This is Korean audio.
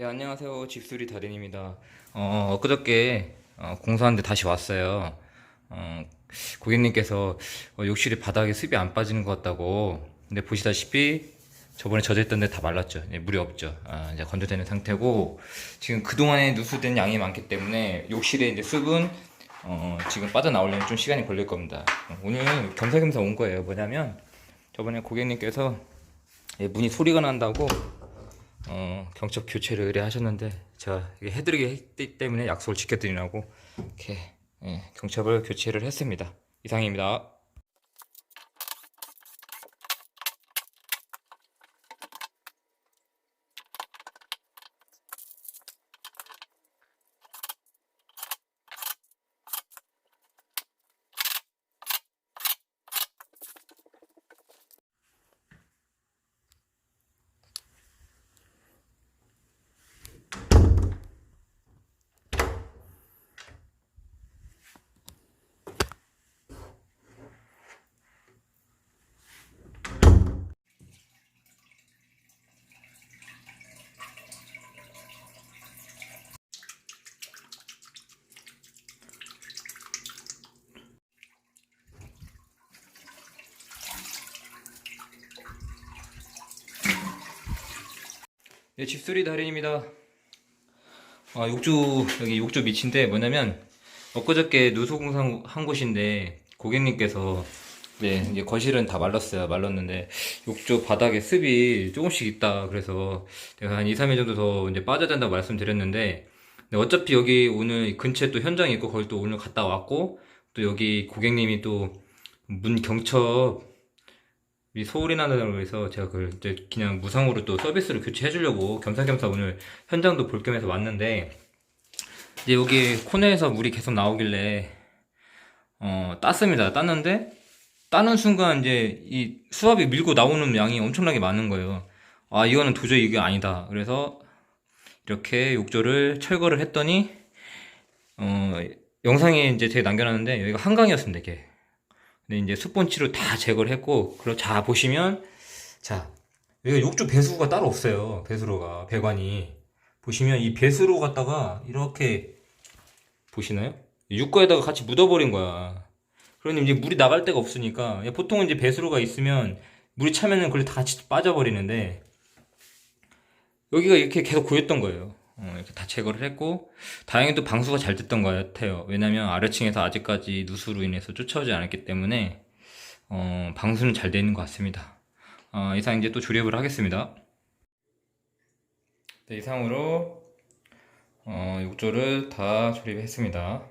네, 안녕하세요. 집수리 달인입니다. 어, 엊그저께 어, 공사하는데 다시 왔어요. 어, 고객님께서 어, 욕실에 바닥에 습이 안 빠지는 것 같다고. 근데 보시다시피 저번에 젖었던 데 다 말랐죠. 네, 물이 없죠. 아, 이제 건조되는 상태고 지금 그동안에 누수된 양이 많기 때문에 욕실에 이제 습은 어, 지금 빠져나오려면 좀 시간이 걸릴 겁니다. 어, 오늘 겸사겸사 온 거예요. 뭐냐면 저번에 고객님께서 예, 문이 소리가 난다고 어, 경첩 교체를 의뢰하셨는데 제가 이게 해드리기 했기 때문에 약속을 지켜드리라고 이렇게 예, 경첩을 교체를 했습니다. 이상입니다. 네, 집수리 달인입니다. 아, 욕조, 여기 욕조 밑인데 뭐냐면, 엊그저께 누수공사 한 곳인데, 고객님께서, 네, 이제 거실은 다 말랐어요. 말랐는데, 욕조 바닥에 습이 조금씩 있다. 그래서, 내가 한 2, 3일 정도 더 이제 빠져야 된다고 말씀드렸는데, 어차피 여기 오늘 근처에 또 현장이 있고, 거기 또 오늘 갔다 왔고, 또 여기 고객님이 또 문 경첩 이 소울이 나다고 해서 제가 그걸 이제 그냥 무상으로 또 서비스를 교체해 주려고 겸사겸사 오늘 현장도 볼 겸해서 왔는데 이제 여기 코너에서 물이 계속 나오길래 어 땄습니다. 땄는데 따는 순간 이제 이 수압이 밀고 나오는 양이 엄청나게 많은 거예요. 아 이거는 도저히 이게 아니다. 그래서 이렇게 욕조를 철거를 했더니 어 영상에 이제 제가 남겨놨는데 여기가 한강이었습니다. 이게 근데 이제 숯본치로 다 제거를 했고, 그리고 자, 보시면, 자, 여기가 욕조 배수구가 따로 없어요. 배수로가, 배관이. 보시면 이 배수로 갖다가 이렇게, 보시나요? 육과에다가 같이 묻어버린 거야. 그러니 이제 물이 나갈 데가 없으니까, 보통은 이제 배수로가 있으면, 물이 차면은 그걸 다 같이 빠져버리는데, 여기가 이렇게 계속 고였던 거예요. 어, 이렇게 다 제거를 했고 다행히 또 방수가 잘 됐던 것 같아요. 왜냐면 아래층에서 아직까지 누수로 인해서 쫓아오지 않았기 때문에 어, 방수는 잘 되는 것 같습니다. 어, 이상 이제 또 조립을 하겠습니다. 네, 이상으로 어, 욕조를 다 조립했습니다.